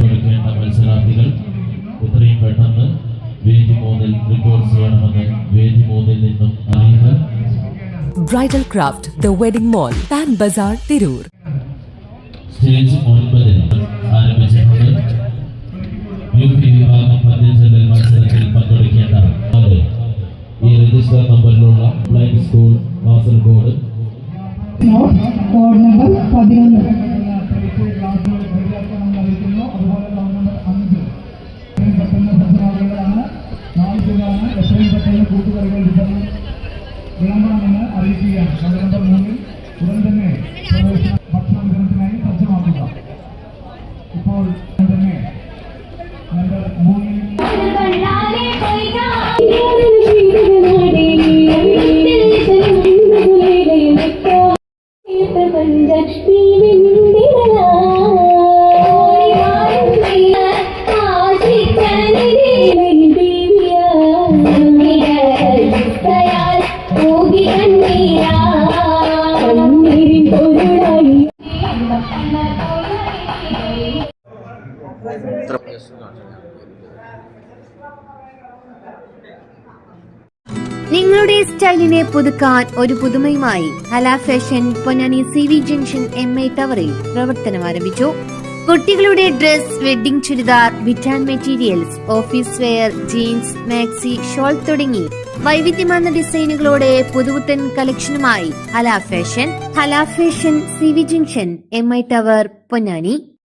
എടുക്കേണ്ട മത്സരാർത്ഥികൾ എത്രയും പെട്ടെന്ന് വേദി മൂന്നിൽ റിപ്പോർട്ട് ചെയ്യണമെന്ന് വേദി മൂന്നിൽ നിന്നും അറിയിപ്പ് Bridal Craft, The wedding mall pan Bazar Tirur. Stage ഒൻപതിൽ ആരംഭിച്ചിട്ടുണ്ട്. യു പി വിഭാഗം പതിനഞ്ചിൽ മത്സരത്തിൽ പങ്കെടുക്കേണ്ട ഈ register നമ്പറിലുള്ള blind school Kasaragod code number പതിനൊന്ന്. വിളമ്പണമെന്ന് അറിയിക്കുകയാണ്. കോഡ് നമ്പർ മൂന്നിൽ ഉടൻ തന്നെ ഭക്ഷണ വിതരണത്തിനായി സജ്ജമാക്കുക. ഇപ്പോൾ നിങ്ങളുടെ സ്റ്റൈലിനെ പുതുക്കാൻ ഒരു പുതുമയുമായി Hala fashion Ponnani C V junction M I ടവറിൽ പ്രവർത്തനം ആരംഭിച്ചു. കുട്ടികളുടെ dress wedding churidar Witan materials office wear jeans maxi shawl തുടങ്ങി വൈവിധ്യമാർന്ന ഡിസൈനുകളോടെ പുതുപുത്തൻ കളക്ഷനുമായി Hala fashion Hala fashion C V junction M I tower Ponnani.